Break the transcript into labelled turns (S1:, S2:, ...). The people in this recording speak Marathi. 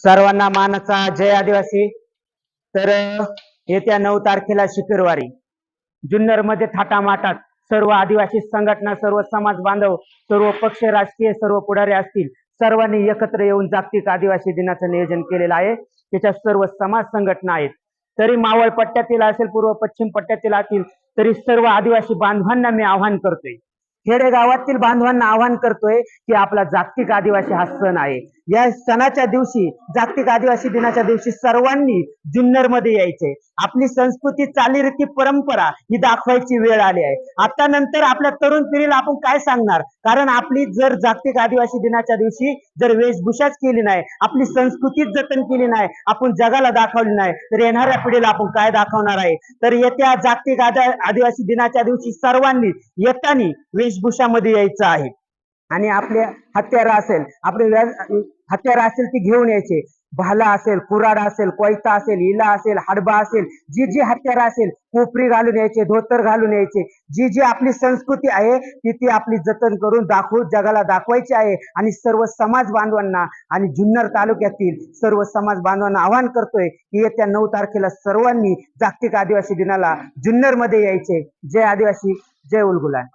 S1: सर्वांना मानाचा जय आदिवासी. तर येत्या नऊ तारखेला शुक्रवारी जुन्नरमध्ये थाटामाटात सर्व आदिवासी संघटना सर्व समाज बांधव सर्व पक्ष राजकीय सर्व पुढारी असतील सर्वांनी एकत्र येऊन जागतिक आदिवासी दिनाचं नियोजन केलेलं आहे. त्याच्यात सर्व समाज संघटना आहेत. तरी मावळ पट्ट्यातील असेल पूर्व पश्चिम पट्ट्यातील असतील तरी सर्व आदिवासी बांधवांना मी आवाहन करतोय. खेडेगावातील बांधवांना आवाहन करतोय की आपला जागतिक आदिवासी हा सण आहे. या सणाच्या दिवशी जागतिक आदिवासी दिनाच्या दिवशी सर्वांनी जुन्नरमध्ये यायचे. आपली संस्कृती चालीरीती परंपरा ही दाखवायची वेळ आली आहे. आता नंतर आपल्या तरुण पिढीला आपण काय सांगणार? कारण आपली जर जागतिक आदिवासी दिनाच्या दिवशी जर वेशभूषाच केली नाही आपली संस्कृतीच जतन केली नाही आपण जगाला दाखवली नाही तर येणाऱ्या पिढीला आपण काय दाखवणार आहे? तर येत्या जागतिक आदा- आदिवासी दिनाच्या दिवशी सर्वांनी येतानी वेशभूषामध्ये यायचं आहे. आणि आपले हत्यार असेल आपले व्या- हत्यार असेल ती घेऊन यायचे. भाला असेल कुराड असेल कोयता असेल इला असेल हडबा असेल जी जी हत्यार असेल कोपरी घालून यायचे धोतर घालून यायचे. जी जी आपली संस्कृती आहे ती ती आपली जतन करून दाखवू जगाला दाखवायची आहे. आणि सर्व समाज बांधवांना आणि जुन्नर तालुक्यातील सर्व समाज बांधवांना आवाहन करतोय की येत्या नऊ तारखेला सर्वांनी जागतिक आदिवासी दिनाला जुन्नरमध्ये यायचे. जय आदिवासी जय उलगुलान.